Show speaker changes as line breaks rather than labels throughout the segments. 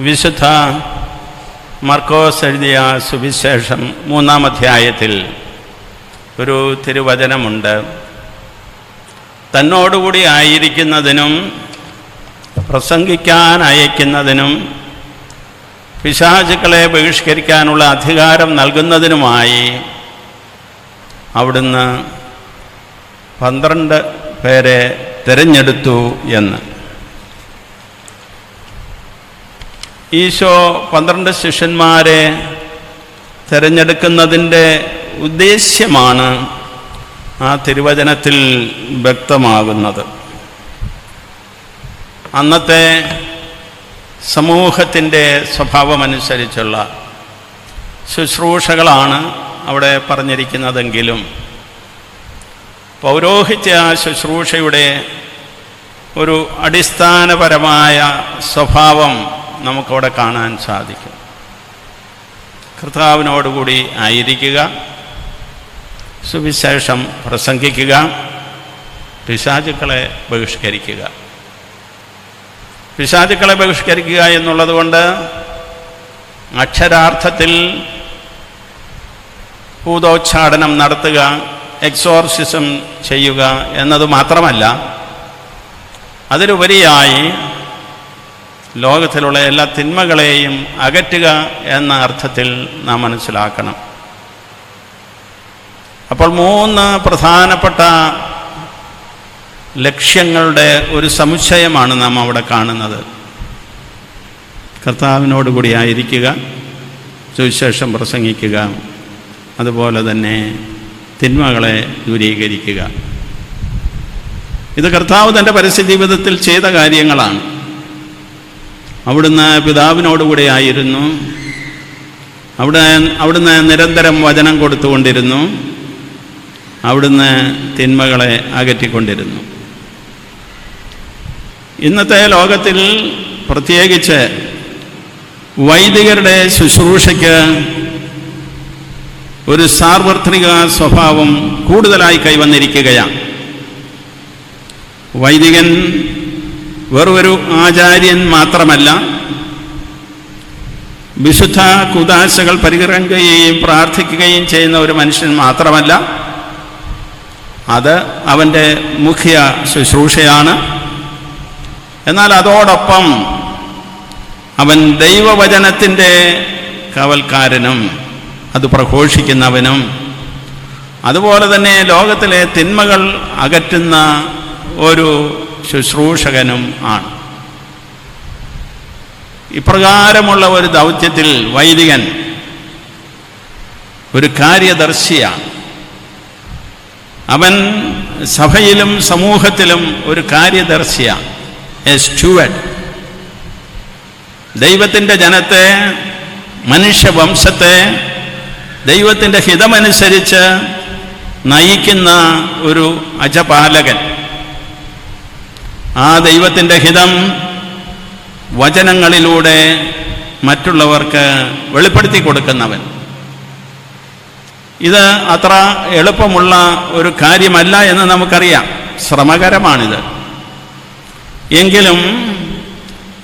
വിശുദ്ധ മർക്കോസ് എഴുതിയ സുവിശേഷം മൂന്നാം അധ്യായത്തിൽ ഒരു തിരുവചനമുണ്ട്. തന്നോടുകൂടി ആയിരിക്കുന്നതിനും പ്രസംഗിക്കാൻ അയക്കുന്നതിനും പിശാചുക്കളെ ബഹിഷ്കരിക്കാനുള്ള അധികാരം നൽകുന്നതിനുമായി അവിടുന്ന് പന്ത്രണ്ട് പേരെ തിരഞ്ഞെടുത്തു എന്ന്. ഈശോ പന്ത്രണ്ട് ശിഷ്യന്മാരെ തിരഞ്ഞെടുക്കുന്നതിന്റെ ഉദ്ദേശ്യമാണ് ആ തിരുവചനത്തിൽ വ്യക്തമാകുന്നത്. അന്നത്തെ സമൂഹത്തിന്റെ സ്വഭാവമനുസരിച്ചുള്ള ശുശ്രൂഷകളാണ് അവിടെ പറഞ്ഞിരിക്കുന്നതെങ്കിലും പൗരോഹിത്യ ശുശ്രൂഷയുടെ ഒരു അടിസ്ഥാനപരമായ സ്വഭാവം നമുക്കവിടെ കാണാൻ സാധിക്കും. കർത്താവിനോടുകൂടി ആയിരിക്കുക. സുവിശേഷം പ്രസംഗിക്കുക. പിശാചുക്കളെ ബഹിഷ്കരിക്കുക. പിശാചുക്കളെ ബഹിഷ്കരിക്കുക എന്നുള്ളതുകൊണ്ട് അക്ഷരാർത്ഥത്തിൽ ഭൂതോച്ചാടനം നടത്തുക എക്സോർസിസം ചെയ്യുക എന്നത് മാത്രമല്ല അതിലുപരിയായി ലോകത്തിലുള്ള എല്ലാ തിന്മകളെയും അകറ്റുക എന്ന അർത്ഥത്തിൽ നാം മനസ്സിലാക്കണം. അപ്പോൾ മൂന്ന് പ്രധാനപ്പെട്ട ലക്ഷ്യങ്ങളുടെ ഒരു സമുച്ചയമാണ് നാം അവിടെ കാണുന്നത്. കർത്താവിനോടുകൂടി ആയിരിക്കുക സുവിശേഷം പ്രസംഗിക്കുക അതുപോലെ തന്നെ തിന്മകളെ ദൂരീകരിക്കുക. ഇത് കർത്താവ് തന്റെ പരസ്യ ജീവിതത്തിൽ ചെയ്ത കാര്യങ്ങളാണ്. അവിടുന്ന് പിതാവിനോടുകൂടെ ആയിരുന്നു. അവിടെ അവിടുന്ന് നിരന്തരം വചനം കൊടുത്തുകൊണ്ടിരുന്നു. അവിടുന്ന് തിന്മകളെ അകറ്റിക്കൊണ്ടിരുന്നു. ഇന്നത്തെ ലോകത്തിൽ പ്രത്യേകിച്ച് വൈദികരുടെ ശുശ്രൂഷയ്ക്ക് ഒരു സാർവത്രിക സ്വഭാവം കൂടുതലായി കൈവന്നിരിക്കുകയാണ്. വൈദികൻ വെറൊരു ആചാര്യൻ മാത്രമല്ല വിശുദ്ധ കുദാശകൾ പരിഗ്രഹിക്കുകയും പ്രാർത്ഥിക്കുകയും ചെയ്യുന്ന ഒരു മനുഷ്യൻ മാത്രമല്ല അത് അവന്റെ മുഖ്യ ശുശ്രൂഷയാണ്. എന്നാൽ അതോടൊപ്പം അവൻ ദൈവവചനത്തിന്റെ കവൽക്കാരനും അത് പ്രഘോഷിക്കുന്നവനും അതുപോലെ തന്നെ ലോകത്തിലെ തിന്മകൾ അകറ്റുന്ന ഒരു ശുശ്രൂഷകനും ആണ്. ഇപ്രകാരമുള്ള ഒരു ദൗത്യത്തിൽ വൈദികൻ ഒരു കാര്യദർശിയാണ്. അവൻ സഭയിലും സമൂഹത്തിലും ഒരു കാര്യദർശിയാണ്. A Stuart. ദൈവത്തിന്റെ ജനത്തെ മനുഷ്യവംശത്തെ ദൈവത്തിന്റെ ഹിതമനുസരിച്ച് നയിക്കുന്ന ഒരു അജപാലകൻ. ആ ദൈവത്തിന്റെ ഹിതം വചനങ്ങളിലൂടെ മറ്റുള്ളവർക്ക് വെളിപ്പെടുത്തി കൊടുക്കുന്നവൻ. ഇത് അത്ര എളുപ്പമുള്ള ഒരു കാര്യമല്ല എന്ന് നമുക്കറിയാം. ശ്രമകരമാണിത്. എങ്കിലും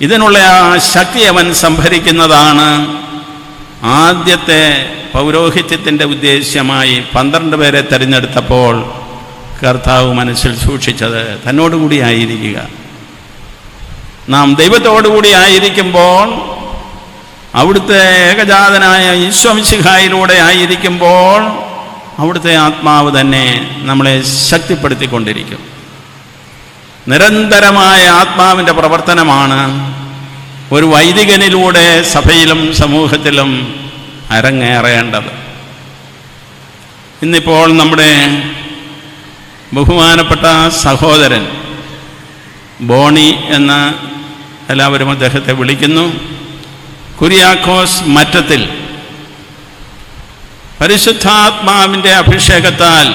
ഇതിനുള്ള ആ ശക്തി അവൻ സംഭരിക്കുന്നതാണ് ആദ്യത്തെ പൗരോഹിത്യത്തിന്റെ ഉദ്ദേശ്യമായി പന്ത്രണ്ട് പേരെ തിരഞ്ഞെടുത്തപ്പോൾ കർത്താവ് മനസ്സിൽ സൂക്ഷിച്ചത് തന്നോടുകൂടി ആയിരിക്കുക. നാം ദൈവത്തോടുകൂടി ആയിരിക്കുമ്പോൾ അവിടുത്തെ ഏകജാതനായ ഈശ്വംശിഖായിലൂടെ ആയിരിക്കുമ്പോൾ അവിടുത്തെ ആത്മാവ് തന്നെ നമ്മളെ ശക്തിപ്പെടുത്തിക്കൊണ്ടിരിക്കും. നിരന്തരമായ ആത്മാവിന്റെ പ്രവർത്തനമാണ് ഒരു വൈദികനിലൂടെ സഭയിലും സമൂഹത്തിലും അരങ്ങേറേണ്ടത്. ഇന്നിപ്പോൾ നമ്മുടെ ബഹുമാനപ്പെട്ട സഹോദരൻ ബോണി എന്ന എല്ലാവരും അദ്ദേഹത്തെ വിളിക്കുന്നു. കുര്യാക്കോസ് മറ്റത്തിൽ പരിശുദ്ധാത്മാവിന്റെ അഭിഷേകത്താൽ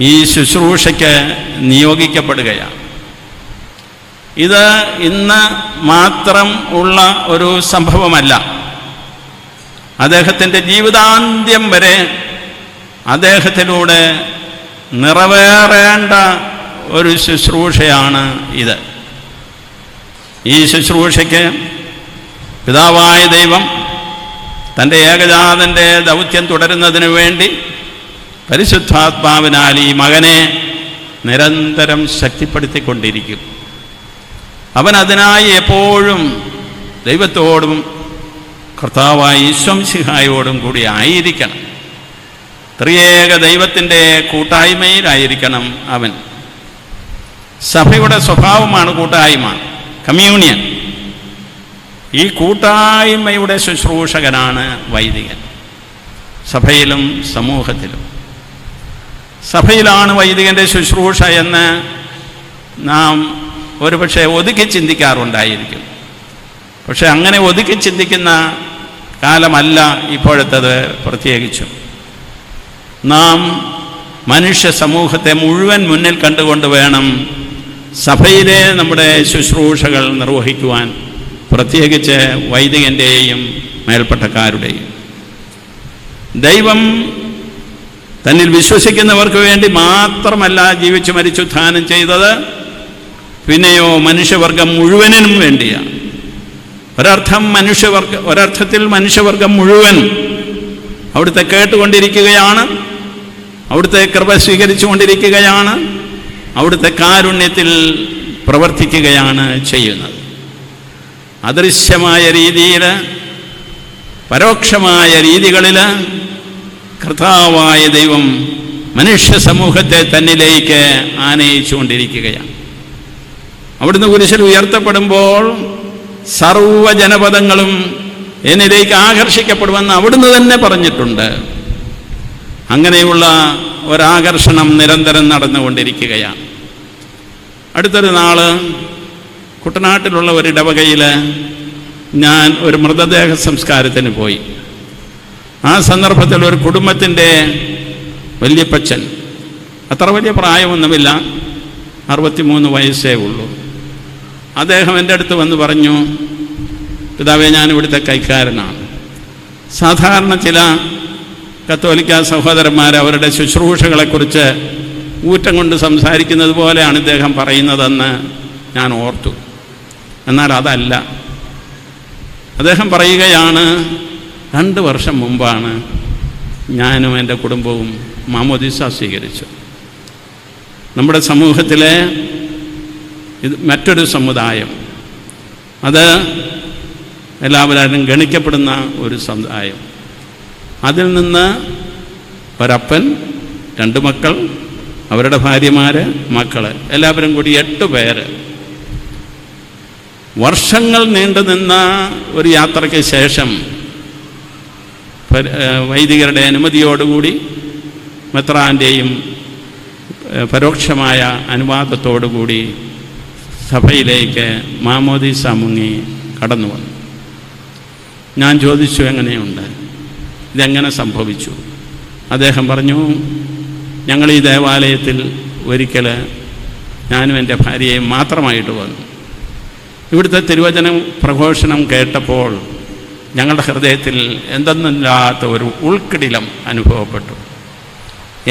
ഈ ശുശ്രൂഷയ്ക്ക് നിയോഗിക്കപ്പെടുകയാണ്. ഇത് ഇന്ന് മാത്രം ഉള്ള ഒരു സംഭവമല്ല. അദ്ദേഹത്തിന്റെ ജീവിതാന്ത്യം വരെ അദ്ദേഹത്തിലൂടെ നിറവേറേണ്ട ഒരു ശുശ്രൂഷയാണ് ഇത്. ഈ ശുശ്രൂഷയ്ക്ക് പിതാവായ ദൈവം തന്റെ ഏകജാതന്റെ ദൗത്യം തുടരുന്നതിന് വേണ്ടി പരിശുദ്ധാത്മാവിനാൽ ഈ മകനെ നിരന്തരം ശക്തിപ്പെടുത്തിക്കൊണ്ടിരിക്കും. അവൻ അതിനായി എപ്പോഴും ദൈവത്തോടും കർത്താവായ ഈശ്വംസിഹായോടും കൂടി ആയിരിക്കണം. ത്രിയേക ദൈവത്തിന്റെ കൂട്ടായ്മയിലായിരിക്കണം അവൻ. സഭയുടെ സ്വഭാവമാണ് കൂട്ടായ്മ കമ്മ്യൂണിയൻ. ഈ കൂട്ടായ്മയുടെ ശുശ്രൂഷകനാണ് വൈദികൻ സഭയിലും സമൂഹത്തിലും. സഭയിലാണ് വൈദികന്റെ ശുശ്രൂഷ എന്ന് നാം ഒരുപക്ഷെ ഒതുക്കി ചിന്തിക്കാറുണ്ടായിരിക്കും. പക്ഷെ അങ്ങനെ ഒതുക്കി ചിന്തിക്കുന്ന കാലമല്ല ഇപ്പോഴത്തത് പ്രത്യേകിച്ചും. നാം മനുഷ്യ സമൂഹത്തെ മുഴുവൻ മുന്നിൽ കണ്ടുകൊണ്ട് വേണം സഭയിലെ നമ്മുടെ ശുശ്രൂഷകൾ നിർവഹിക്കുവാൻ പ്രത്യേകിച്ച് വൈദികന്റെയും മേൽപ്പെട്ടക്കാരുടെയും. ദൈവം തന്നിൽ വിശ്വസിക്കുന്നവർക്ക് വേണ്ടി മാത്രമല്ല ജീവിച്ചു മരിച്ചു ധാനം ചെയ്തത് പിന്നെയോ മനുഷ്യവർഗം മുഴുവനും വേണ്ടിയാണ്. ഒരർത്ഥം മനുഷ്യവർഗ ഒരർത്ഥത്തിൽ മനുഷ്യവർഗം മുഴുവൻ അവിടുത്തെ കേട്ടുകൊണ്ടിരിക്കുകയാണ്. അവിടുത്തെ കൃപ സ്വീകരിച്ചുകൊണ്ടിരിക്കുകയാണ്. അവിടുത്തെ കാരുണ്യത്തിൽ പ്രവർത്തിക്കുകയാണ് ചെയ്യുന്നത്. അദൃശ്യമായ രീതിയിൽ പരോക്ഷമായ രീതികളിൽ കർത്താവായ ദൈവം മനുഷ്യ സമൂഹത്തെ തന്നിലേക്ക് ആനയിച്ചുകൊണ്ടിരിക്കുകയാണ്. അവിടുന്ന് കുരിശിൽ ഉയർത്തപ്പെടുമ്പോൾ സർവജനപദങ്ങളും എന്നിലേക്ക് ആകർഷിക്കപ്പെടുമെന്ന് അവിടുന്ന് തന്നെ പറഞ്ഞിട്ടുണ്ട്. അങ്ങനെയുള്ള ഒരാകർഷണം നിരന്തരം നടന്നുകൊണ്ടിരിക്കുകയാണ്. അടുത്തൊരു നാൾ കുട്ടനാട്ടിലുള്ള ഒരു ഇടവകയിൽ ഞാൻ ഒരു മൃതദേഹ സംസ്കാരത്തിന് പോയി. ആ സന്ദർഭത്തിൽ ഒരു കുടുംബത്തിന്റെ വല്യപ്പച്ചൻ അത്ര വലിയ പ്രായമൊന്നുമില്ല അറുപത്തിമൂന്ന് വയസ്സേ ഉള്ളൂ. അദ്ദേഹം എന്റെ അടുത്ത് വന്ന് പറഞ്ഞു പിതാവേ ഞാൻ ഇവിടുത്തെ കൈക്കാരനാണ്. സാധാരണ ചില കത്തോലിക്ക സഹോദരന്മാർ അവരുടെ ശുശ്രൂഷകളെക്കുറിച്ച് ഊറ്റം കൊണ്ട് സംസാരിക്കുന്നത് പോലെയാണ് ഇദ്ദേഹം പറയുന്നതെന്ന് ഞാൻ ഓർത്തു. എന്നാൽ അതല്ല. അദ്ദേഹം പറയുകയാണ് രണ്ട് വർഷം മുമ്പാണ് ഞാനും എന്റെ കുടുംബവും മാമോദിസ സ്വീകരിച്ചു. നമ്മുടെ സമൂഹത്തിലെ ഇത് മറ്റൊരു സമുദായം. അത് എല്ലാവരും ഗണിക്കപ്പെടുന്ന ഒരു സമുദായം. അതിൽ നിന്ന് ഒരപ്പൻ രണ്ട് മക്കൾ അവരുടെ ഭാര്യമാർ മക്കൾ എല്ലാവരും കൂടി എട്ട് പേര്. വർഷങ്ങൾ നീണ്ടു നിന്ന ഒരു യാത്രയ്ക്ക് ശേഷം വൈദികരുടെ അനുമതിയോടുകൂടി മെത്രാന്റെയും പരോക്ഷമായ അനുവാദത്തോടുകൂടി സഭയിലേക്ക് മാമോദീസ മുങ്ങി കടന്നു വന്നു ഞാൻ ചോദിച്ചു എങ്ങനെയുണ്ട്? ഇതെങ്ങനെ സംഭവിച്ചു? അദ്ദേഹം പറഞ്ഞു ഞങ്ങൾ ഈ ദേവാലയത്തിൽ ഒരിക്കൽ ഞാനും എന്റെ ഭാര്യയും മാത്രമായിട്ട് വന്നു. ഇവിടുത്തെ തിരുവചനം പ്രഘോഷണം കേട്ടപ്പോൾ ഞങ്ങളുടെ ഹൃദയത്തിൽ എന്തെന്നില്ലാത്ത ഒരു ഉൾക്കിടിലം അനുഭവപ്പെട്ടു.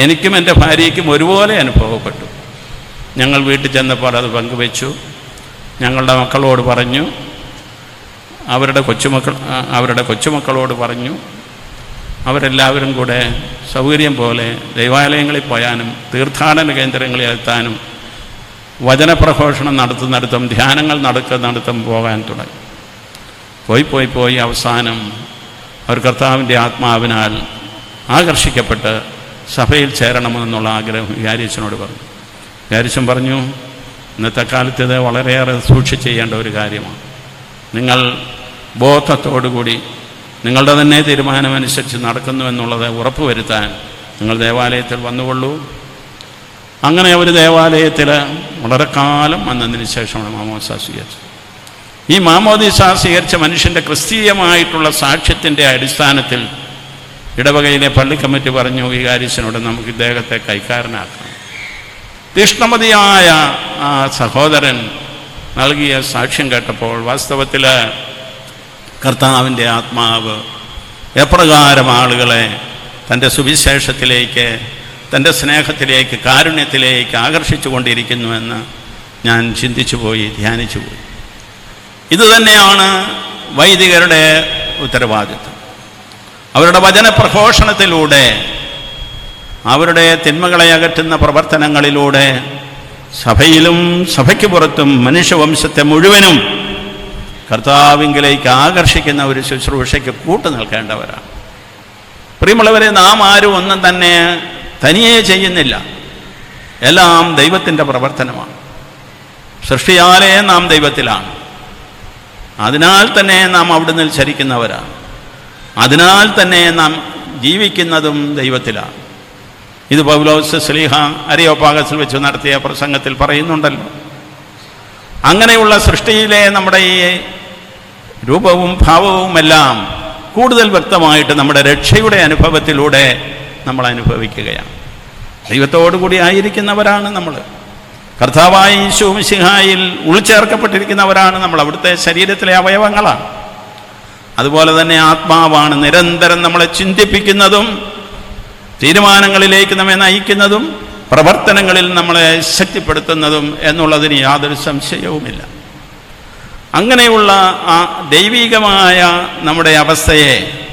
എനിക്കും എന്റെ ഭാര്യയ്ക്കും ഒരുപോലെ അനുഭവപ്പെട്ടു. ഞങ്ങൾ വീട്ടിൽ ചെന്നപ്പോൾ അത് പങ്കുവെച്ചു. ഞങ്ങളുടെ മക്കളോട് പറഞ്ഞു അവരുടെ കൊച്ചുമക്കൾ അവരുടെ കൊച്ചുമക്കളോട് പറഞ്ഞു അവരെല്ലാവരും കൂടെ സൗകര്യം പോലെ ദൈവാലയങ്ങളിൽ പോയാനും തീർത്ഥാടന കേന്ദ്രങ്ങളിൽ എത്താനും വചനപ്രഘോഷണം നടത്തുന്നിടത്തും ധ്യാനങ്ങൾ നടക്കുന്നിടത്തും പോകാൻ തുടങ്ങി. പോയി പോയി പോയി അവസാനം അവർ കർത്താവിന്റെ ആത്മാവിനാൽ ആകർഷിക്കപ്പെട്ട് സഭയിൽ ചേരണമെന്നുള്ള ആഗ്രഹം വികാരിച്ചനോട് പറഞ്ഞു. വികാരിച്ചൻ പറഞ്ഞു ഇന്നത്തെ കാലത്ത് ഇത് വളരെയേറെ സൂക്ഷിച്ച് ചെയ്യേണ്ട ഒരു കാര്യമാണ്. നിങ്ങൾ ബോധത്തോടുകൂടി നിങ്ങളുടെ തന്നെ തീരുമാനമനുസരിച്ച് നടക്കുന്നു എന്നുള്ളത് ഉറപ്പുവരുത്താൻ നിങ്ങൾ ദേവാലയത്തിൽ വന്നുകൊള്ളൂ. അങ്ങനെ അവർ ദേവാലയത്തിൽ വളരെ കാലം വന്നതിന് ശേഷമാണ് മാമോദിസ സ്വീകരിച്ചത് ഈ മാമോദിസ സ്വീകരിച്ച മനുഷ്യന്റെ ക്രിസ്തീയമായിട്ടുള്ള സാക്ഷ്യത്തിന്റെ അടിസ്ഥാനത്തിൽ ഇടവകയിലെ പള്ളി കമ്മിറ്റി പറഞ്ഞു വികാരിച്ചനോട് നമുക്ക് ഇദ്ദേഹത്തെ കൈക്കാരനാക്കാം തീഷ്ണമതിയായ ആ സഹോദരൻ നൽകിയ സാക്ഷ്യം കേട്ടപ്പോൾ വാസ്തവത്തിൽ കർത്താവിന്റെ ആത്മാവ് എപ്രകാരം ആളുകളെ തന്റെ സുവിശേഷത്തിലേക്ക് തന്റെ സ്നേഹത്തിലേക്ക് കാരുണ്യത്തിലേക്ക് ആകർഷിച്ചു കൊണ്ടിരിക്കുന്നുവെന്ന് ഞാൻ ചിന്തിച്ചു പോയി ധ്യാനിച്ചു പോയി. ഇതുതന്നെയാണ് വൈദികരുടെ ഉത്തരവാദിത്വം. അവരുടെ വചനപ്രഘോഷണത്തിലൂടെ അവരുടെ തിന്മകളെ അകറ്റുന്ന പ്രവർത്തനങ്ങളിലൂടെ സഭയിലും സഭയ്ക്ക് പുറത്തും മനുഷ്യവംശത്തെ മുഴുവനും കർത്താവിങ്കിലേക്ക് ആകർഷിക്കുന്ന ഒരു ശുശ്രൂഷയ്ക്ക് കൂട്ടു നിൽക്കേണ്ടവരാണ്. പ്രിയമുള്ളവരെ നാം ആരും ഒന്നും തന്നെ തനിയെ ചെയ്യുന്നില്ല. എല്ലാം ദൈവത്തിന്റെ പ്രവർത്തനമാണ്. സൃഷ്ടിയാലേ നാം ദൈവത്തിലാണ്. അതിനാൽ തന്നെ നാം അവിടുന്ന് ചരിക്കുന്നവരാണ്. അതിനാൽ തന്നെ നാം ജീവിക്കുന്നതും ദൈവത്തിലാണ്. ഇത് പൗലോസ് സ്ലീഹ അരിയോപാകസിൽ വെച്ച് നടത്തിയ പ്രസംഗത്തിൽ പറയുന്നുണ്ടല്ലോ. അങ്ങനെയുള്ള സൃഷ്ടിയിലെ നമ്മുടെ ഈ രൂപവും ഭാവവുമെല്ലാം കൂടുതൽ വ്യക്തമായിട്ട് നമ്മുടെ രക്ഷയുടെ അനുഭവത്തിലൂടെ നമ്മൾ അനുഭവിക്കുകയാണ്. ദൈവത്തോടുകൂടി ആയിരിക്കുന്നവരാണ് നമ്മൾ. കർത്താവായ ഈശോമിശിഹായിൽ ഉൾച്ചേർക്കപ്പെട്ടിരിക്കുന്നവരാണ് നമ്മൾ. അവിടുത്തെ ശരീരത്തിലെ അവയവങ്ങളാണ്. അതുപോലെ തന്നെ ആത്മാവാണ് നിരന്തരം നമ്മളെ ചിന്തിപ്പിക്കുന്നതും തീരുമാനങ്ങളിലേക്ക് നമ്മെ നയിക്കുന്നതും പ്രവർത്തനങ്ങളിൽ നമ്മളെ ശക്തിപ്പെടുത്തുന്നതും എന്നുള്ളതിന് യാതൊരു സംശയവുമില്ല. അങ്ങനെയുള്ള ആ ദൈവികമായ നമ്മുടെ അവസ്ഥയെ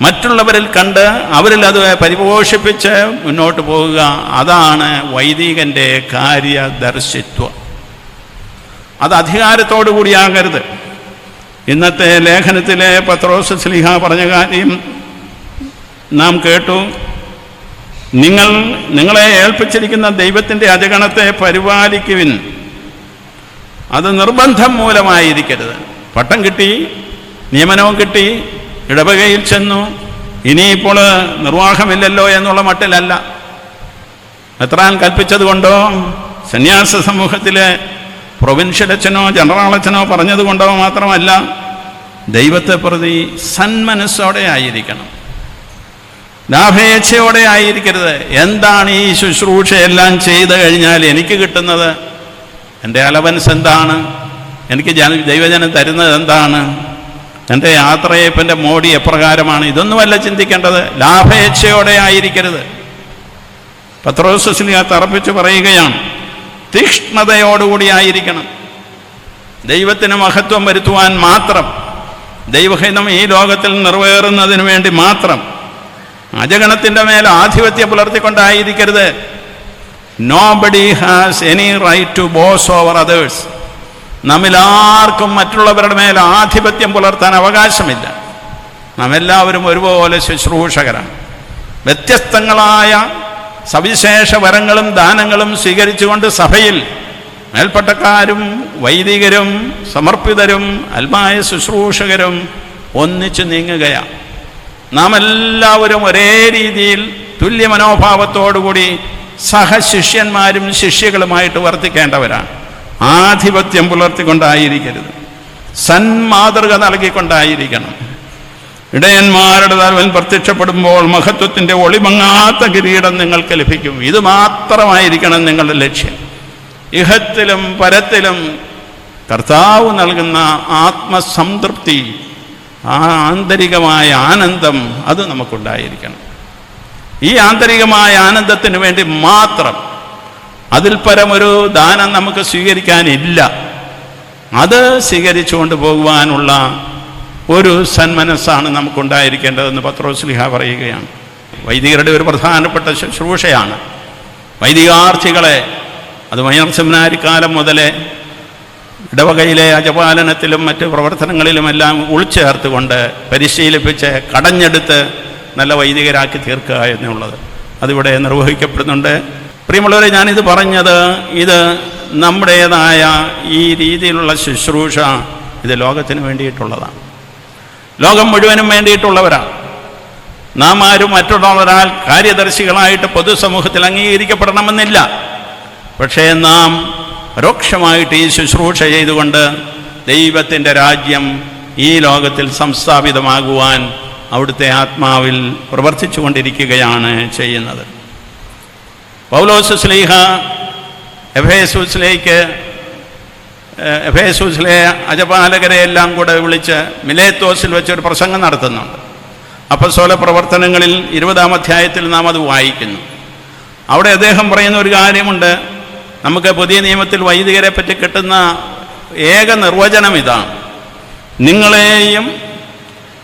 മറ്റുള്ളവരിൽ കണ്ട് അവരിൽ അത് പരിപോഷിപ്പിച്ച് മുന്നോട്ട് പോകുക അതാണ് വൈദികന്റെ കാര്യദർശിത്വം. അത് അധികാരത്തോടു കൂടിയാകരുത്. ഇന്നത്തെ ലേഖനത്തിലെ പത്രോസ് സ്ലിഹ പറഞ്ഞ കാര്യം നാം കേട്ടു. നിങ്ങൾ നിങ്ങളെ ഏൽപ്പിച്ചിരിക്കുന്ന ദൈവത്തിന്റെ അജഗണത്തെ പരിപാലിക്കുവിൻ. അത് നിർബന്ധം മൂലമായിരിക്കരുത്. പട്ടം കിട്ടി നിയമനവും കിട്ടി ഇടവകയിൽ ചെന്നു. ഇനിയിപ്പോൾ നിർവാഹമില്ലല്ലോ എന്നുള്ള മട്ടിലല്ല. എത്രാൻ കൽപ്പിച്ചതുകൊണ്ടോ സന്യാസ സമൂഹത്തിലെ പ്രൊവിൻഷ്യൽ അച്ഛനോ ജനറൽ അച്ഛനോ പറഞ്ഞതുകൊണ്ടോ മാത്രമല്ല ദൈവത്തെ പ്രതി സന്മനസ്സോടെ ആയിരിക്കണം. ലാഭേച്ഛയോടെ ആയിരിക്കരുത്. എന്താണ് ഈ ശുശ്രൂഷയെല്ലാം ചെയ്തു കഴിഞ്ഞാൽ എനിക്ക് കിട്ടുന്നത്? എന്റെ അലവൻസ് എന്താണ്? എനിക്ക് ജന ദൈവജനം തരുന്നത് എന്താണ്? എന്റെ യാത്രയപ്പിന്റെ മോഡി എപ്രകാരമാണ്? ഇതൊന്നുമല്ല ചിന്തിക്കേണ്ടത്. ലാഭേച്ഛയോടെ ആയിരിക്കരുത്. പത്രോസിനെ തറപ്പിച്ച് പറയുകയാണ്. തീക്ഷ്ണതയോടുകൂടി ആയിരിക്കണം. ദൈവത്തിന് മഹത്വം വരുത്തുവാൻ മാത്രം ദൈവഹിതം ഈ ലോകത്തിൽ നിറവേറുന്നതിന് വേണ്ടി മാത്രം അജഗണത്തിന്റെ മേൽ ആധിപത്യം പുലർത്തിക്കൊണ്ടായിരിക്കരുത്. Nobody has any right to boss over others നമ്മിലാർക്കും മറ്റുള്ളവരുടെ മേൽ ആധിപത്യം പുലർത്താൻ അവകാശമില്ല. നമ്മെല്ലാവരും ഒരുപോലെ ശുശ്രൂഷകരാണ്. വ്യത്യസ്തങ്ങളായ സവിശേഷ വരങ്ങളും ദാനങ്ങളും സ്വീകരിച്ചുകൊണ്ട് സഭയിൽ മേൽപ്പട്ടക്കാരും വൈദികരും സമർപ്പിതരും അൽമായ ശുശ്രൂഷകരും ഒന്നിച്ചു നീങ്ങുകയാണ്. നാം എല്ലാവരും ഒരേ രീതിയിൽ തുല്യ മനോഭാവത്തോടുകൂടി സഹശിഷ്യന്മാരും ശിഷ്യകളുമായിട്ട് വർത്തിക്കേണ്ടവരാണ്. ആധിപത്യം പുലർത്തിക്കൊണ്ടായിരിക്കരുത്. സന്മാതൃക നൽകിക്കൊണ്ടായിരിക്കണം. ഇടയന്മാരുടെ തലവൻ പ്രത്യക്ഷപ്പെടുമ്പോൾ മഹത്വത്തിന്റെ ഒളിമങ്ങാത്ത കിരീടം നിങ്ങൾക്ക് ലഭിക്കും. ഇത് മാത്രമായിരിക്കണം നിങ്ങളുടെ ലക്ഷ്യം. ഇഹത്തിലും പരത്തിലും കർത്താവ് നൽകുന്ന ആത്മസംതൃപ്തി ആ ആന്തരികമായ ആനന്ദം അത് നമുക്കുണ്ടായിരിക്കണം. ഈ ആന്തരികമായ ആനന്ദത്തിന് വേണ്ടി മാത്രം അതിൽ പരമൊരു ദാനം നമുക്ക് സ്വീകരിക്കാനില്ല. അത് സ്വീകരിച്ചുകൊണ്ട് പോകുവാനുള്ള ഒരു സന്മനസ്സാണ് നമുക്കുണ്ടായിരിക്കേണ്ടതെന്ന് പത്രോസ്ലിഹ പറയുകയാണ്. വൈദികരുടെ ഒരു പ്രധാനപ്പെട്ട ശുശ്രൂഷയാണ്. വൈദികാർത്ഥികളെ അത് മയർ സെമിനാരി കാലം മുതലേ ഇടവകയിലെ അജപാലനത്തിലും മറ്റ് പ്രവർത്തനങ്ങളിലുമെല്ലാം ഉൾച്ചേർത്തുകൊണ്ട് പരിശീലിപ്പിച്ച് കടഞ്ഞെടുത്ത് നല്ല വൈദികരാക്കി തീർക്കുക എന്നുള്ളത് അതിവിടെ നിർവഹിക്കപ്പെടുന്നുണ്ട്. പ്രിയമുള്ളവരെ ഞാനിത് പറഞ്ഞത് ഇത് നമ്മുടേതായ ഈ രീതിയിലുള്ള ശുശ്രൂഷ ഇത് ലോകത്തിന് വേണ്ടിയിട്ടുള്ളതാണ്. ലോകം മുഴുവനും വേണ്ടിയിട്ടുള്ളവരാണ്. നാം ആരും മറ്റുള്ളവരാൽ കാര്യദർശികളായിട്ട് പൊതുസമൂഹത്തിൽ അംഗീകരിക്കപ്പെടണമെന്നില്ല. പക്ഷേ നാം പരോക്ഷമായിട്ട് ഈ ശുശ്രൂഷ ചെയ്തുകൊണ്ട് ദൈവത്തിന്റെ രാജ്യം ഈ ലോകത്തിൽ സംസ്ഥാപിതമാകുവാൻ അവിടുത്തെ ആത്മാവിൽ പ്രവർത്തിച്ചു കൊണ്ടിരിക്കുകയാണ് ചെയ്യുന്നത്. പൗലോസ് സ്ലീഹ എഫേസൂസിലേക്ക് എഫേസൂസിലെ അജപാലകരെ എല്ലാം കൂടെ വിളിച്ച് മിലേത്തോസിൽ വെച്ചൊരു പ്രസംഗം നടത്തുന്നുണ്ട്. അപ്പസോല പ്രവർത്തനങ്ങളിൽ ഇരുപതാം അധ്യായത്തിൽ നാം അത് വായിക്കുന്നു. അവിടെ അദ്ദേഹം പറയുന്ന ഒരു കാര്യമുണ്ട്. നമുക്ക് പുതിയ നിയമത്തിൽ വൈദികരെ പറ്റി കിട്ടുന്ന ഏക നിർവചനം ഇതാണ്. നിങ്ങളെയും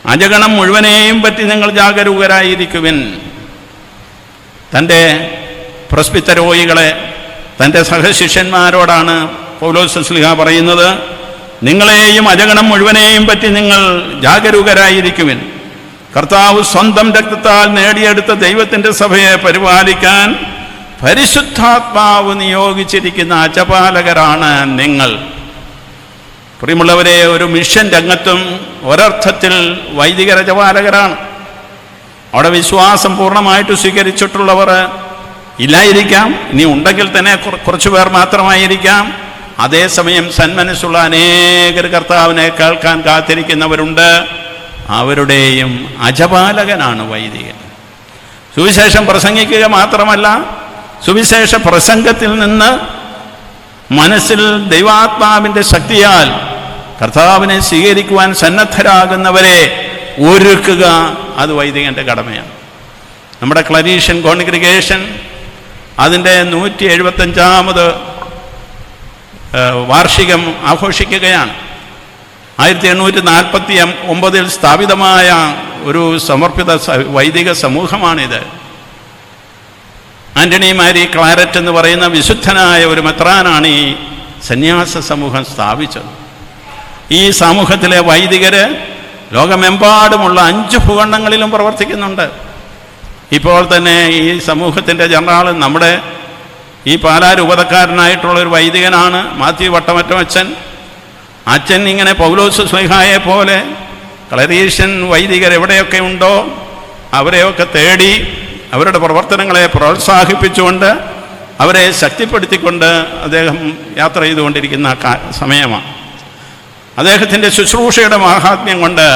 അജഗണം മുഴുവനെയും പറ്റി നിങ്ങൾ ജാഗരൂകരായിരിക്കുവിൻ. തന്റെ പ്രസ്പിത്തരോഗികളെ തന്റെ സഹശിഷ്യന്മാരോടാണ് പൗലോസ്ലിഹ പറയുന്നത് നിങ്ങളെയും അജഗണം മുഴുവനെയും പറ്റി നിങ്ങൾ ജാഗരൂകരായിരിക്കുവിൻ. കർത്താവ് സ്വന്തം രക്തത്താൽ നേടിയെടുത്ത ദൈവത്തിന്റെ സഭയെ പരിപാലിക്കാൻ പരിശുദ്ധാത്മാവ് നിയോഗിച്ചിരിക്കുന്ന അജപാലകരാണ് നിങ്ങൾ. പ്രിയമുള്ളവരെ ഒരു മിഷൻ രംഗത്തും ഒരർത്ഥത്തിൽ വൈദിക രജപാലകരാണ് അവിടെ വിശ്വാസം പൂർണമായിട്ട് സ്വീകരിച്ചിട്ടുള്ളവർ ഇല്ലായിരിക്കാം. ഇനി ഉണ്ടെങ്കിൽ തന്നെ കുറ- കുറച്ചു പേർ മാത്രമായിരിക്കാം. അതേസമയം സന്മനസ്സുള്ള അനേകർ കർത്താവിനെ കേൾക്കാൻ കാത്തിരിക്കുന്നവരുണ്ട്. അവരുടെയും അജപാലകനാണ് വൈദികൻ. സുവിശേഷം പ്രസംഗിക്കുക മാത്രമല്ല സുവിശേഷ പ്രസംഗത്തിൽ നിന്ന് മനസ്സിൽ ദൈവാത്മാവിന്റെ ശക്തിയാൽ കർത്താവിനെ സ്വീകരിക്കുവാൻ സന്നദ്ധരാകുന്നവരെ ഒരുക്കുക അത് വൈദികന്റെ കടമയാണ്. നമ്മുടെ ക്ലരീഷ്യൻ കോൺഗ്രിഗേഷൻ അതിന്റെ നൂറ്റി എഴുപത്തഞ്ചാമത് വാർഷികം ആഘോഷിക്കുകയാണ്. ആയിരത്തി എണ്ണൂറ്റി നാൽപ്പത്തി ഒമ്പതിൽ സ്ഥാപിതമായ ഒരു സമർപ്പിത വൈദിക സമൂഹമാണിത്. ആന്റണി മാരി ക്ലാരറ്റ് എന്ന് പറയുന്ന വിശുദ്ധനായ ഒരു മെത്രാനാണ് ഈ സന്യാസ സമൂഹം സ്ഥാപിച്ചത്. ഈ സമൂഹത്തിലെ വൈദികര് ലോകമെമ്പാടുമുള്ള അഞ്ച് ഭൂഖണ്ഡങ്ങളിലും പ്രവർത്തിക്കുന്നുണ്ട്. ഇപ്പോൾ തന്നെ ഈ സമൂഹത്തിന്റെ ജനറാൾ നമ്മുടെ ഈ പാലാ രൂപതക്കാരനായിട്ടുള്ള ഒരു വൈദികനാണ് മാത്യു വട്ടമറ്റം അച്ഛൻ ഇങ്ങനെ പൗലോസ് സ്നേഹായെ പോലെ ക്ലറീഷ്യൻ വൈദികർ എവിടെയൊക്കെ ഉണ്ടോ അവരെയൊക്കെ തേടി അവരുടെ പ്രവർത്തനങ്ങളെ പ്രോത്സാഹിപ്പിച്ചുകൊണ്ട് അവരെ ശക്തിപ്പെടുത്തിക്കൊണ്ട് അദ്ദേഹം യാത്ര ചെയ്തുകൊണ്ടിരിക്കുന്ന സമയമാണ്. അദ്ദേഹത്തിന്റെ ശുശ്രൂഷയുടെ മഹാത്മ്യം കൊണ്ട്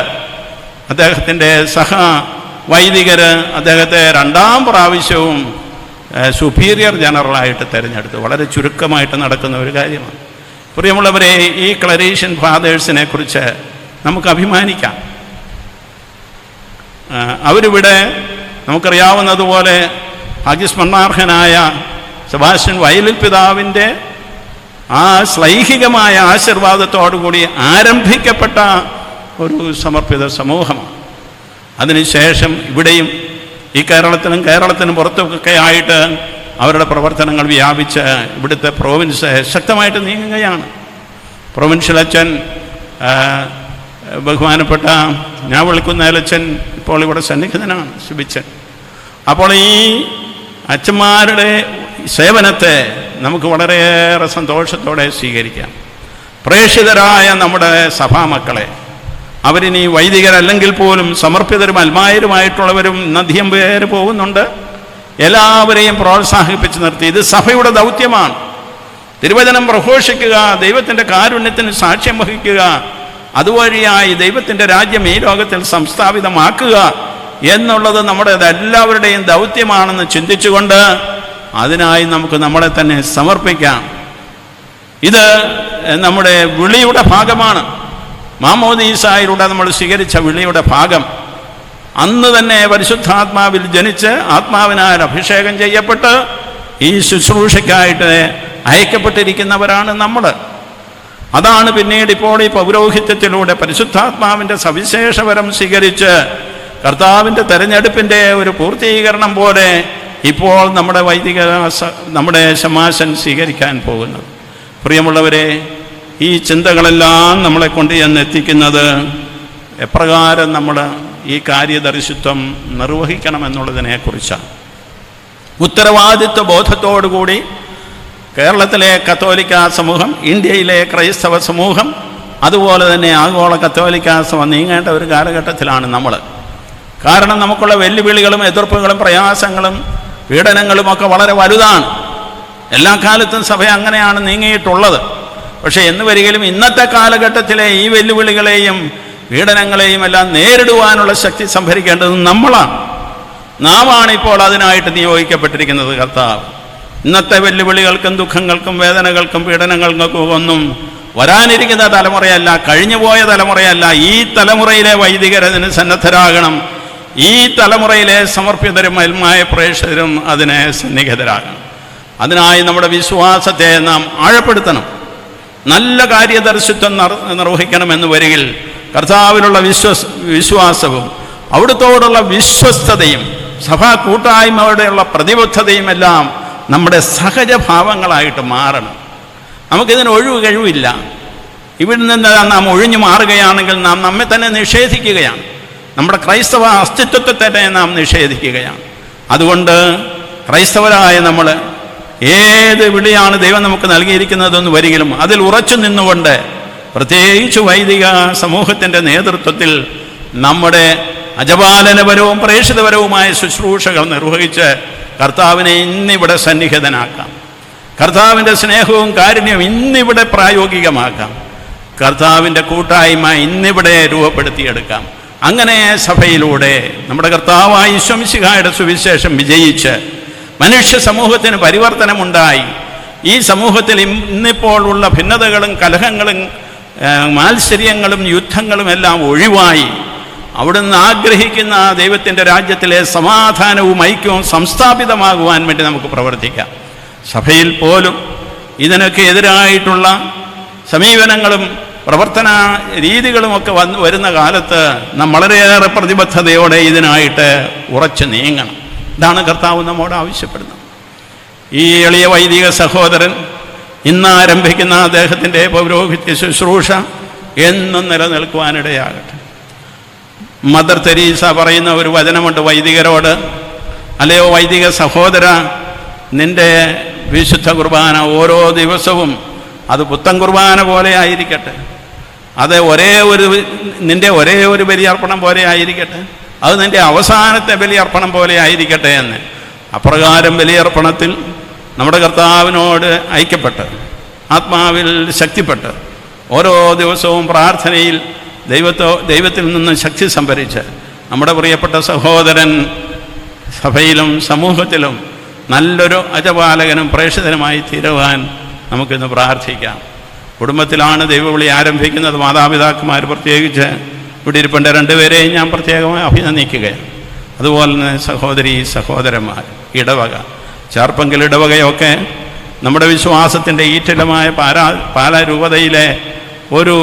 അദ്ദേഹത്തിന്റെ സഹ വൈദികർ അദ്ദേഹത്തെ രണ്ടാം പ്രാവശ്യവും സുപ്പീരിയർ ജനറലായിട്ട് തിരഞ്ഞെടുത്തു. വളരെ ചുരുക്കമായിട്ട് നടക്കുന്ന ഒരു കാര്യമാണ്. പ്രിയമുള്ളവരെ ഈ ക്ലറീഷ്യൻ ഫാദേഴ്സിനെ കുറിച്ച് നമുക്ക് അഭിമാനിക്കാം. അവരിവിടെ നമുക്കറിയാവുന്നതുപോലെ ഭാഗ്യസ്മരണാർഹനായ സെബാസ്റ്റ്യൻ വയലിൽ പിതാവിന്റെ ആ ശ്ലൈഹികമായ ആശീർവാദത്തോടുകൂടി ആരംഭിക്കപ്പെട്ട ഒരു സമർപ്പിത സമൂഹമാണ്. അതിനുശേഷം ഇവിടെയും ഈ കേരളത്തിനും കേരളത്തിനും പുറത്തുമൊക്കെ ആയിട്ട് അവരുടെ പ്രവർത്തനങ്ങൾ വ്യാപിച്ച് ഇവിടുത്തെ പ്രോവിൻസ് ശക്തമായിട്ട് നീങ്ങുകയാണ്. പ്രൊവിൻഷ്യൽ അച്ഛൻ ബഹുമാനപ്പെട്ട ഞാൻ വിളിക്കുന്ന അലച്ചൻ ഇപ്പോൾ ഇവിടെ സന്നിഹിതനാണ് ശുഭിച്ചൻ. അപ്പോൾ ഈ അച്ഛന്മാരുടെ സേവനത്തെ നമുക്ക് വളരെയേറെ സന്തോഷത്തോടെ സ്വീകരിക്കാം. പ്രേക്ഷിതരായ നമ്മുടെ സഭാമക്കളെ അവരിനി വൈദികരല്ലെങ്കിൽ പോലും സമർപ്പിതരും അൽമായരുമായിട്ടുള്ളവരും ഇന്നധികം പേര് പോകുന്നുണ്ട്. എല്ലാവരെയും പ്രോത്സാഹിപ്പിച്ച് നിർത്തി. ഇത് സഭയുടെ ദൗത്യമാണ്. തിരുവചനം പ്രഘോഷിക്കുക ദൈവത്തിന്റെ കാരുണ്യത്തിന് സാക്ഷ്യം വഹിക്കുക അതുവഴിയായി ദൈവത്തിന്റെ രാജ്യം ഈ ലോകത്തിൽ സംസ്ഥാപിതമാക്കുക എന്നുള്ളത് നമ്മുടെ എല്ലാവരുടെയും ദൗത്യമാണെന്ന് ചിന്തിച്ചുകൊണ്ട് അതിനായി നമുക്ക് നമ്മളെ തന്നെ സമർപ്പിക്കാം. ഇത് നമ്മുടെ വിളിയുടെ ഭാഗമാണ്. മാമോദീസായിലൂടെ നമ്മൾ സ്വീകരിച്ച വിളിയുടെ ഭാഗം. അന്ന് തന്നെ പരിശുദ്ധാത്മാവിൽ ജനിച്ച് ആത്മാവിനാൽ അഭിഷേകം ചെയ്യപ്പെട്ട് ഈ ശുശ്രൂഷയ്ക്കായിട്ട് അയക്കപ്പെട്ടിരിക്കുന്നവരാണ് നമ്മൾ അതാണ് പിന്നീട് ഇപ്പോൾ ഈ പൗരോഹിത്യത്തിലൂടെ പരിശുദ്ധാത്മാവിന്റെ സവിശേഷവരം സ്വീകരിച്ച് കർത്താവിന്റെ തെരഞ്ഞെടുപ്പിന്റെ ഒരു പൂർത്തീകരണം പോലെ ഇപ്പോൾ നമ്മുടെ വൈദിക നമ്മുടെ ശമാശൻ സ്വീകരിക്കാൻ പോകുന്നത്. പ്രിയമുള്ളവരെ ഈ ചിന്തകളെല്ലാം നമ്മളെ കൊണ്ട് ചെന്നെത്തിക്കുന്നത് എപ്രകാരം നമ്മൾ ഈ കാര്യദർശിത്വം നിർവഹിക്കണമെന്നുള്ളതിനെക്കുറിച്ചാണ്. ഉത്തരവാദിത്വ ബോധത്തോടുകൂടി കേരളത്തിലെ കത്തോലിക്ക സമൂഹം ഇന്ത്യയിലെ ക്രൈസ്തവ സമൂഹം അതുപോലെ തന്നെ ആഗോള കത്തോലിക്ക സമൂഹം നീങ്ങേണ്ട ഒരു കാലഘട്ടത്തിലാണ് നമ്മൾ. കാരണം നമുക്കുള്ള വെല്ലുവിളികളും എതിർപ്പുകളും പ്രയാസങ്ങളും പീഡനങ്ങളും ഒക്കെ വളരെ വലുതാണ്. എല്ലാ കാലത്തും സഭ അങ്ങനെയാണ് നീങ്ങിയിട്ടുള്ളത്. പക്ഷേ എന്ന് വരികയും ഇന്നത്തെ കാലഘട്ടത്തിലെ ഈ വെല്ലുവിളികളെയും പീഡനങ്ങളെയും എല്ലാം നേരിടുവാനുള്ള ശക്തി സംഭരിക്കേണ്ടത് നമ്മളാണ്. നാമാണ് ഇപ്പോൾ അതിനായിട്ട് നിയോഗിക്കപ്പെട്ടിരിക്കുന്നത് കർത്താവ്. ഇന്നത്തെ വെല്ലുവിളികൾക്കും ദുഃഖങ്ങൾക്കും വേദനകൾക്കും പീഡനങ്ങൾക്കും ഒന്നും വരാനിരിക്കുന്ന തലമുറയല്ല കഴിഞ്ഞുപോയ തലമുറയല്ല ഈ തലമുറയിലെ വൈദികരെ അതിന് സന്നദ്ധരാകണം. ഈ തലമുറയിലെ സമർപ്പിതരും അൽമായ പ്രേക്ഷകരും അതിനെ സന്നിഹിതരാകണം. അതിനായി നമ്മുടെ വിശ്വാസത്തെ നാം ആഴപ്പെടുത്തണം. നല്ല കാര്യദർശിത്വം നിർ- നിർവഹിക്കണമെന്ന് വരികിൽ കർത്താവിലുള്ള വിശ്വസ് വിശ്വാസവും അവിടുത്തോടുള്ള വിശ്വസ്തതയും സഭാ കൂട്ടായ്മയോടെയുള്ള പ്രതിബദ്ധതയും എല്ലാം നമ്മുടെ സഹജഭാവങ്ങളായിട്ട് മാറണം. നമുക്കിതിന് ഒഴിവ് കഴിവില്ല. ഇവിടെ നിന്ന് നാം ഒഴിഞ്ഞു മാറുകയാണെങ്കിൽ നാം നമ്മെ തന്നെ നിഷേധിക്കുകയാണ്. നമ്മുടെ ക്രൈസ്തവ അസ്തിത്വത്തെ തന്നെ നാം നിഷേധിക്കുകയാണ്. അതുകൊണ്ട് ക്രൈസ്തവരായ നമ്മൾ ഏത് വിളിയാണ് ദൈവം നമുക്ക് നൽകിയിരിക്കുന്നതെന്ന് വരികിലും അതിൽ ഉറച്ചു നിന്നുകൊണ്ട് പ്രത്യേകിച്ച് വൈദിക സമൂഹത്തിന്റെ നേതൃത്വത്തിൽ നമ്മുടെ അജപാലനപരവും പ്രേക്ഷിതപരവുമായ ശുശ്രൂഷകൾ നിർവഹിച്ച് കർത്താവിനെ ഇന്നിവിടെ സന്നിഹിതനാക്കാം. കർത്താവിന്റെ സ്നേഹവും കാരുണ്യവും ഇന്നിവിടെ പ്രായോഗികമാക്കാം. കർത്താവിന്റെ കൂട്ടായ്മ ഇന്നിവിടെ രൂപപ്പെടുത്തിയെടുക്കാം. അങ്ങനെ സഭയിലൂടെ നമ്മുടെ കർത്താവായി ശംശിഖായുടെ സുവിശേഷം വിജയിച്ച് മനുഷ്യ സമൂഹത്തിന് പരിവർത്തനമുണ്ടായി. ഈ സമൂഹത്തിൽ ഇന്നിപ്പോൾ ഉള്ള ഭിന്നതകളും കലഹങ്ങളും മാത്സര്യങ്ങളും യുദ്ധങ്ങളും എല്ലാം ഒഴിവായി. അവിടുന്ന് ആഗ്രഹിക്കുന്ന ആ ദൈവത്തിന്റെ രാജ്യത്തിലെ സമാധാനവും ഐക്യവും സംസ്ഥാപിതമാകുവാൻ വേണ്ടി നമുക്ക് പ്രവർത്തിക്കാം. സഭയിൽ പോലും ഇതിനൊക്കെ എതിരായിട്ടുള്ള സമീപനങ്ങളും പ്രവർത്തന രീതികളുമൊക്കെ വന്ന് വരുന്ന കാലത്ത് നാം വളരെയേറെ പ്രതിബദ്ധതയോടെ ഇതിനായിട്ട് ഉറച്ചു നീങ്ങണം. ഇതാണ് കർത്താവ് നമ്മോട് ആവശ്യപ്പെടുന്നത്. ഈ എളിയ വൈദിക സഹോദരൻ ഇന്ന് ആരംഭിക്കുന്ന അദ്ദേഹത്തിന്റെ പൗരോഹിത്യ ശുശ്രൂഷ എന്നും നിലനിൽക്കുവാനിടയാകട്ടെ. മദർ തെരീസ പറയുന്ന ഒരു വചനമുണ്ട് വൈദികരോട്. അല്ലയോ വൈദിക സഹോദര നിന്റെ വിശുദ്ധ കുർബാന ഓരോ ദിവസവും അത് പുത്തൻ കുർബാന പോലെ ആയിരിക്കട്ടെ. അത് ഒരേ ഒരു നിന്റെ ഒരേ ഒരു ബലിയർപ്പണം പോലെ ആയിരിക്കട്ടെ. അത് നിന്റെ അവസാനത്തെ ബലിയർപ്പണം പോലെ ആയിരിക്കട്ടെ എന്ന്. അപ്രകാരം ബലിയർപ്പണത്തിൽ നമ്മുടെ കർത്താവിനോട് ഐക്യപ്പെട്ട് ആത്മാവിൽ ശക്തിപ്പെട്ട് ഓരോ ദിവസവും പ്രാർത്ഥനയിൽ ദൈവത്തോ ദൈവത്തിൽ നിന്ന് ശക്തി സംഭരിച്ച് നമ്മുടെ പ്രിയപ്പെട്ട സഹോദരൻ സഭയിലും സമൂഹത്തിലും നല്ലൊരു അജപാലകനും പ്രേക്ഷിതനുമായി തീരുവാൻ നമുക്കിന്ന് പ്രാർത്ഥിക്കാം. കുടുംബത്തിലാണ് ദൈവവിളി ആരംഭിക്കുന്നത്. മാതാപിതാക്കന്മാർ പ്രത്യേകിച്ച് ഇവിടെ ഇരിപ്പേണ്ട. രണ്ടുപേരെയും ഞാൻ പ്രത്യേകമായി അഭിനന്ദിക്കുകയാണ്. അതുപോലെ തന്നെ സഹോദരി സഹോദരന്മാർ ഇടവക ചേർപ്പങ്കൽ ഇടവകയൊക്കെ നമ്മുടെ വിശ്വാസത്തിന്റെ ഈറ്റലമായ പാലാ പാലരൂപതയിലെ ഒരു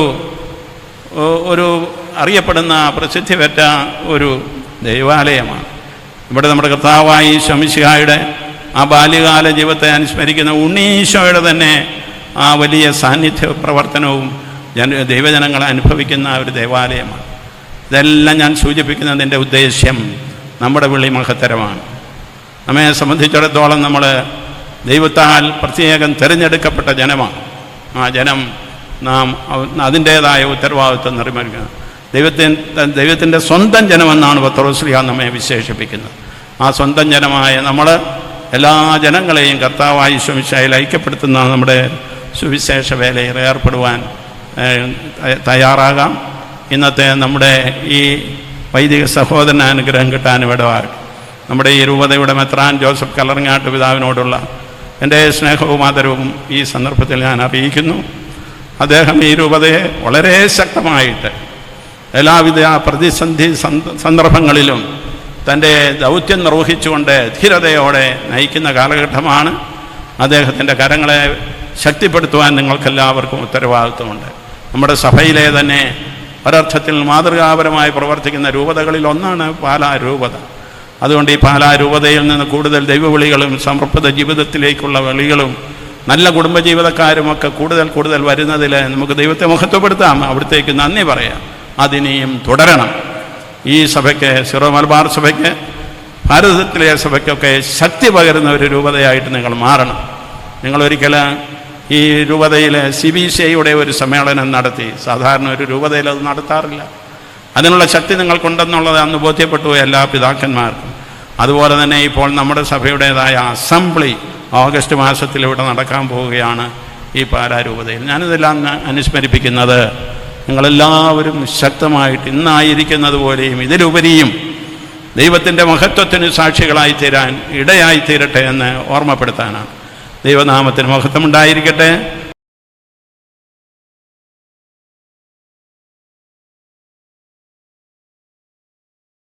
ഒരു അറിയപ്പെടുന്ന പ്രസിദ്ധി പെറ്റ ഒരു ദൈവാലയമാണ്. ഇവിടെ നമ്മുടെ കർത്താവായി ശമിശിഹായുടെ ആ ബാല്യകാല ജീവിതത്തെ അനുസ്മരിക്കുന്ന ഉണ്ണീശോയുടെ തന്നെ ആ വലിയ സാന്നിധ്യ പ്രവർത്തനവും ജന ദൈവജനങ്ങൾ അനുഭവിക്കുന്ന ഒരു ദേവാലയമാണ്. ഇതെല്ലാം ഞാൻ സൂചിപ്പിക്കുന്നതിന്റെ ഉദ്ദേശ്യം നമ്മുടെ വിളി മഹത്തരമാണ്. നമ്മെ സംബന്ധിച്ചിടത്തോളം നമ്മൾ ദൈവത്താൽ പ്രത്യേകം തിരഞ്ഞെടുക്കപ്പെട്ട ജനമാണ്. ആ ജനം നാം അതിന്റേതായ ഉത്തരവാദിത്വം നിർമ്മിക്കണം ദൈവത്തിന്റെ ദൈവത്തിന്റെ സ്വന്തം ജനമെന്നാണ് പത്രോശ്രീഹ നമ്മെ വിശേഷിപ്പിക്കുന്നത്. ആ സ്വന്തം ജനമായ നമ്മൾ എല്ലാ ജനങ്ങളെയും കർത്താവായി ശ്രമിച്ചാൽ ഐക്യപ്പെടുത്തുന്ന നമ്മുടെ സുവിശേഷ വേലയിൽ ഏർപ്പെടുവാൻ തയ്യാറാകാം. ഇന്നത്തെ നമ്മുടെ ഈ വൈദിക സഹോദരന് അനുഗ്രഹം കിട്ടാൻ ഇടവാകട്ടെ നമ്മുടെ ഈ രൂപതയുടെ മെത്രാൻ ജോസഫ് കലർങ്ങാട്ട് പിതാവിനോടുള്ള എന്റെ സ്നേഹവും ആദരവും ഈ സന്ദർഭത്തിൽ ഞാൻ അറിയിക്കുന്നു. അദ്ദേഹം ഈ രൂപതയെ വളരെ ശക്തമായിട്ട് എല്ലാവിധ പ്രതിസന്ധി സന്ദർഭങ്ങളിലും തന്റെ ദൗത്യം നിർവഹിച്ചുകൊണ്ട് ധീരതയോടെ നയിക്കുന്ന കാലഘട്ടമാണ് അദ്ദേഹത്തിന്റെ കരങ്ങളെ ശക്തിപ്പെടുത്തുവാൻ നിങ്ങൾക്കെല്ലാവർക്കും ഉത്തരവാദിത്വമുണ്ട്. നമ്മുടെ സഭയിലെ തന്നെ ഒരർത്ഥത്തിൽ മാതൃകാപരമായി പ്രവർത്തിക്കുന്ന രൂപതകളിൽ ഒന്നാണ് പാലാ രൂപത. അതുകൊണ്ട് ഈ പാലാ രൂപതയിൽ നിന്ന് കൂടുതൽ ദൈവവിളികളും സമർപ്പിത ജീവിതത്തിലേക്കുള്ള വിളികളും നല്ല കുടുംബജീവിതക്കാരുമൊക്കെ കൂടുതൽ കൂടുതൽ വരുന്നതിൽ നമുക്ക് ദൈവത്തെ മഹത്വപ്പെടുത്താം. അവിടത്തേക്ക് നന്ദി പറയാം. അതിനെയും തുടരണം. ഈ സഭയ്ക്ക് സിറോ മലബാർ സഭയ്ക്ക് ഭാരതത്തിലെ സഭയ്ക്കൊക്കെ ശക്തി പകരുന്ന ഒരു രൂപതയായിട്ട് നിങ്ങൾ മാറണം. നിങ്ങളൊരിക്കൽ ഈ രൂപതയിൽ സി ബി സി ഐയുടെ ഒരു സമ്മേളനം നടത്തി. സാധാരണ ഒരു രൂപതയിൽ അത് നടത്താറില്ല. അതിനുള്ള ശക്തി നിങ്ങൾക്കുണ്ടെന്നുള്ളത് അന്ന് ബോധ്യപ്പെട്ടു എല്ലാ പിതാക്കന്മാർക്കും. അതുപോലെ തന്നെ ഇപ്പോൾ നമ്മുടെ സഭയുടേതായ അസംബ്ലി ഓഗസ്റ്റ് മാസത്തിൽ ഇവിടെ നടക്കാൻ പോവുകയാണ് ഈ പാലാരൂപതയിൽ ഞാനിതെല്ലാം അനുസ്മരിപ്പിക്കുന്നത് നിങ്ങളെല്ലാവരും ശക്തമായിട്ട് ഇന്നായിരിക്കുന്നത് പോലെയും ഇതിലുപരിയും ദൈവത്തിന്റെ മഹത്വത്തിന് സാക്ഷികളായി തീരാൻ ഇടയായി തീരട്ടെ എന്ന് ഓർമ്മപ്പെടുത്താനാണ്. ദൈവനാമത്തിന് മഹത്വമുണ്ടായിരിക്കട്ടെ.